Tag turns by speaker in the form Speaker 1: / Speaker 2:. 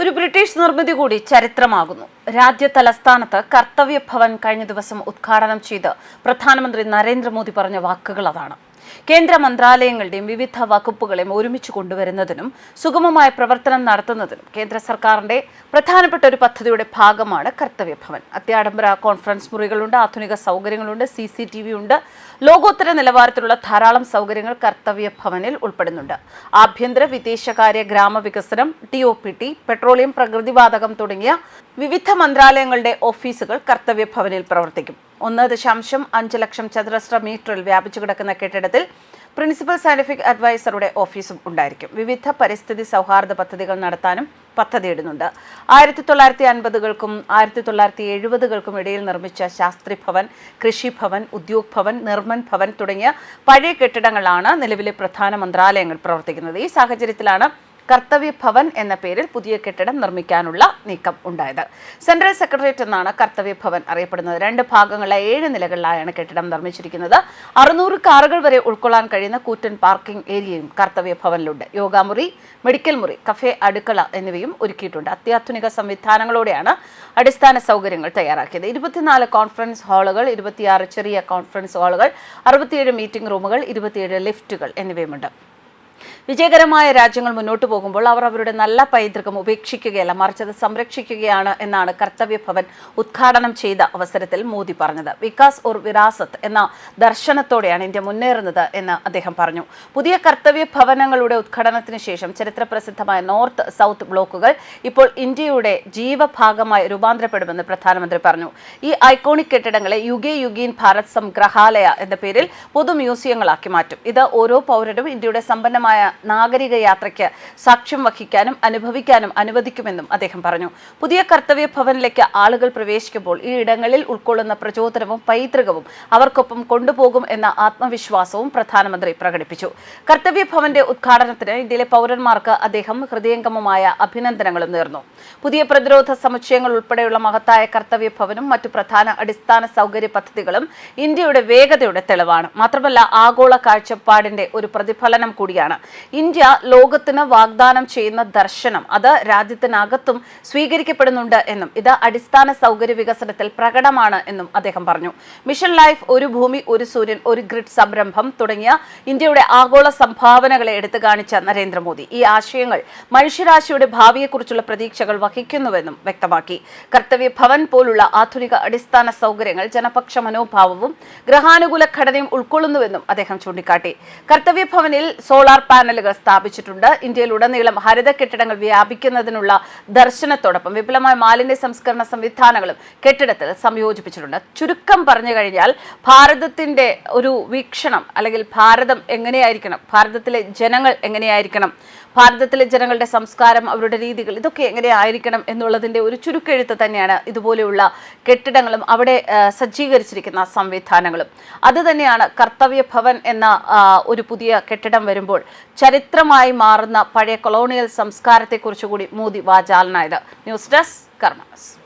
Speaker 1: ഒരു ബ്രിട്ടീഷ് നിർമ്മിതി കൂടി ചരിത്രമാകുന്നു. രാജ്യ തലസ്ഥാനത്ത് കർത്തവ്യ ഭവൻ കഴിഞ്ഞ ദിവസം ഉദ്ഘാടനം ചെയ്ത് പ്രധാനമന്ത്രി നരേന്ദ്രമോദി പറഞ്ഞ വാക്കുകൾ അതാണ്. കേന്ദ്ര മന്ത്രാലയങ്ങളുടെയും വിവിധ വകുപ്പുകളെയും ഒരുമിച്ച് കൊണ്ടുവരുന്നതിനും സുഗമമായ പ്രവർത്തനം നടത്തുന്നതിനും കേന്ദ്ര സർക്കാരിന്റെ പ്രധാനപ്പെട്ട ഒരു പദ്ധതിയുടെ ഭാഗമാണ് കർത്തവ്യ ഭവൻ അത്യാഡംബര കോൺഫറൻസ് മുറികളുണ്ട് ആധുനിക സൗകര്യങ്ങളുണ്ട് സി സി ടി വി ഉണ്ട്. ലോകോത്തര നിലവാരത്തിലുള്ള ധാരാളം സൗകര്യങ്ങൾ കർത്തവ്യ ഭവനിൽ ഉൾപ്പെടുന്നുണ്ട്. ആഭ്യന്തര വിദേശകാര്യ ഗ്രാമവികസനം T O P T petroleum പ്രകൃതിവാതകം തുടങ്ങിയ വിവിധ മന്ത്രാലയങ്ങളുടെ ഓഫീസുകൾ കർത്തവ്യ ഭവനിൽ പ്രവർത്തിക്കും. ഒന്ന് ദശാംശം അഞ്ച് ലക്ഷം ചതുരശ്ര മീറ്ററിൽ വ്യാപിച്ചു കിടക്കുന്ന കെട്ടിടത്തിൽ പ്രിൻസിപ്പൽ സയന്റിഫിക് അഡ്വൈസറുടെ ഓഫീസും ഉണ്ടായിരിക്കും. വിവിധ പരിസ്ഥിതി സൗഹാർദ്ദ പദ്ധതികൾ നടത്താനും പദ്ധതിയിടുന്നുണ്ട്. ആയിരത്തി തൊള്ളായിരത്തി അൻപതുകൾക്കും ആയിരത്തി തൊള്ളായിരത്തി എഴുപതുകൾക്കും ഇടയിൽ നിർമ്മിച്ച ശാസ്ത്രി ഭവൻ കൃഷി ഭവൻ ഉദ്യോഗ് ഭവൻ നിർമ്മൻ ഭവൻ തുടങ്ങിയ പഴയ കെട്ടിടങ്ങളാണ് നിലവിലെ പ്രധാന മന്ത്രാലയങ്ങൾ പ്രവർത്തിക്കുന്നത്. ഈ സാഹചര്യത്തിലാണ് കർത്തവ്യ ഭവൻ എന്ന പേരിൽ പുതിയ കെട്ടിടം നിർമ്മിക്കാനുള്ള നീക്കം ഉണ്ടായത്. സെൻട്രൽ സെക്രട്ടേറിയറ്റ് എന്നാണ് കർത്തവ്യ ഭവൻ അറിയപ്പെടുന്നത്. രണ്ട് ഭാഗങ്ങളിലെ ഏഴ് നിലകളിലായാണ് കെട്ടിടം നിർമ്മിച്ചിരിക്കുന്നത്. അറുന്നൂറ് കാറുകൾ വരെ ഉൾക്കൊള്ളാൻ കഴിയുന്ന കൂറ്റൻ പാർക്കിംഗ് ഏരിയയും കർത്തവ്യ ഭവനിലുണ്ട് യോഗാമുറി മെഡിക്കൽ മുറി കഫേ അടുക്കള എന്നിവയും ഒരുക്കിയിട്ടുണ്ട്. അത്യാധുനിക സംവിധാനങ്ങളോടെയാണ് അടിസ്ഥാന സൗകര്യങ്ങൾ തയ്യാറാക്കിയത്. ഇരുപത്തിനാല് കോൺഫറൻസ് ഹാളുകൾ ഇരുപത്തിയാറ് ചെറിയ കോൺഫറൻസ് ഹാളുകൾ അറുപത്തിയേഴ് മീറ്റിംഗ് റൂമുകൾ ഇരുപത്തിയേഴ് ലിഫ്റ്റുകൾ എന്നിവയുമുണ്ട്. വിജയകരമായ രാജ്യങ്ങൾ മുന്നോട്ട് പോകുമ്പോൾ അവർ അവരുടെ നല്ല പൈതൃകം ഉപേക്ഷിക്കുകയല്ല മറിച്ച് അത് സംരക്ഷിക്കുകയാണ് എന്നാണ് കർത്തവ്യ ഭവൻ ഉദ്ഘാടനം ചെയ്ത അവസരത്തിൽ മോദി പറഞ്ഞത്. വികാസ് ഓർ വിരാസത്ത് എന്ന ദർശനത്തോടെയാണ് ഇന്ത്യ മുന്നേറുന്നത് എന്ന് അദ്ദേഹം പറഞ്ഞു. പുതിയ കർത്തവ്യ ഭവനങ്ങളുടെ ഉദ്ഘാടനത്തിന് ശേഷം ചരിത്രപ്രസിദ്ധമായ നോർത്ത് സൗത്ത് ബ്ലോക്കുകൾ ഇപ്പോൾ ഇന്ത്യയുടെ ജീവഭാഗമായി രൂപാന്തരപ്പെടുമെന്ന് പ്രധാനമന്ത്രി പറഞ്ഞു. ഈ ഐക്കോണിക് കെട്ടിടങ്ങളെ യുഗേ യുഗീൻ ഭാരത് സംഗ്രഹാലയ എന്ന പേരിൽ പൊതു മ്യൂസിയങ്ങളാക്കി മാറ്റും. ഇത് ഓരോ പൗരനും ഇന്ത്യയുടെ സമ്പന്നമായ നാഗരിക യാത്രയ്ക്ക് സാക്ഷ്യം വഹിക്കാനും അനുഭവിക്കാനും അനുവദിക്കുമെന്നും അദ്ദേഹം പറഞ്ഞു. പുതിയ കർത്തവ്യ ഭവനിലേക്ക് ആളുകൾ പ്രവേശിക്കുമ്പോൾ ഈ ഇടങ്ങളിൽ ഉൾക്കൊള്ളുന്ന പ്രചോദനവും പൈതൃകവും അവർക്കൊപ്പം കൊണ്ടുപോകും എന്ന ആത്മവിശ്വാസവും പ്രധാനമന്ത്രി പ്രകടിപ്പിച്ചു. കർത്തവ്യ ഭവന്റെ ഉദ്ഘാടനത്തിന് ഇന്ത്യയിലെ പൗരന്മാർക്ക് അദ്ദേഹം ഹൃദയംഗമമായ അഭിനന്ദനങ്ങളും നേർന്നു. പുതിയ പ്രതിരോധ സമുച്ചയങ്ങൾ ഉൾപ്പെടെയുള്ള മഹത്തായ കർത്തവ്യ ഭവനും മറ്റു പ്രധാന അടിസ്ഥാന സൗകര്യ പദ്ധതികളും ഇന്ത്യയുടെ വേഗതയുടെ തെളിവാണ്. മാത്രമല്ല ആഗോള കാഴ്ചപ്പാടിന്റെ ഒരു പ്രതിഫലനം കൂടിയാണ്. ഇന്ത്യ ലോകത്തിന് വാഗ്ദാനം ചെയ്യുന്ന ദർശനം അത് രാജ്യത്തിനകത്തും സ്വീകരിക്കപ്പെടുന്നുണ്ട് എന്നും ഇത് അടിസ്ഥാന സൗകര്യ വികസനത്തിൽ പ്രകടമാണ് എന്നും അദ്ദേഹം പറഞ്ഞു. മിഷൻ ലൈഫ് ഒരു ഭൂമി ഒരു സൂര്യൻ ഒരു ഗ്രിഡ് സംരംഭം തുടങ്ങിയ ഇന്ത്യയുടെ ആഗോള സംഭാവനകളെ എടുത്തു കാണിച്ച നരേന്ദ്രമോദി. ഈ ആശയങ്ങൾ മനുഷ്യരാശിയുടെ ഭാവിയെക്കുറിച്ചുള്ള പ്രതീക്ഷകൾ വഹിക്കുന്നുവെന്നും വ്യക്തമാക്കി. കർത്തവ്യ ഭവൻ പോലുള്ള ആധുനിക അടിസ്ഥാന സൗകര്യങ്ങൾ ജനപക്ഷ മനോഭാവവും ഗ്രഹാനുകൂല ഘടനയും ഉൾക്കൊള്ളുന്നുവെന്നും അദ്ദേഹം ചൂണ്ടിക്കാട്ടി. കർത്തവ്യ ഭവനിൽ സോളാർ പാനലുകൾ സ്ഥാപിച്ചിട്ടുണ്ട്. ഇന്ത്യയിൽ ഉടനീളം ഹരിത കെട്ടിടങ്ങൾ വ്യാപിക്കുന്നതിനുള്ള ദർശനത്തോടൊപ്പം വിപുലമായ മാലിന്യ സംസ്കരണ സംവിധാനങ്ങളും കെട്ടിടത്തിൽ സംയോജിപ്പിച്ചിട്ടുണ്ട്. ചുരുക്കം പറഞ്ഞു കഴിഞ്ഞാൽ ഭാരതത്തിന്റെ ഒരു വീക്ഷണം അല്ലെങ്കിൽ ഭാരതം എങ്ങനെയായിരിക്കണം ഭാരതത്തിലെ ജനങ്ങൾ എങ്ങനെയായിരിക്കണം ഭാരതത്തിലെ ജനങ്ങളുടെ സംസ്കാരം അവരുടെ രീതികൾ ഇതൊക്കെ എങ്ങനെ ആയിരിക്കണം എന്നുള്ളതിന്റെ ഒരു ചുരുക്കെഴുത്ത് തന്നെയാണ് ഇതുപോലെയുള്ള കെട്ടിടങ്ങളും അവിടെ സജ്ജീകരിച്ചിരിക്കുന്ന സംവിധാനങ്ങളും. അത് തന്നെയാണ് കർത്തവ്യ ഭവൻ എന്ന ഒരു പുതിയ കെട്ടിടം വരുമ്പോൾ ചരിത്രമായി മാറുന്ന പഴയ കൊളോണിയൽ സംസ്കാരത്തെക്കുറിച്ച് കൂടി മോദി വാചാലനായത്. News desk കർമ്മസ്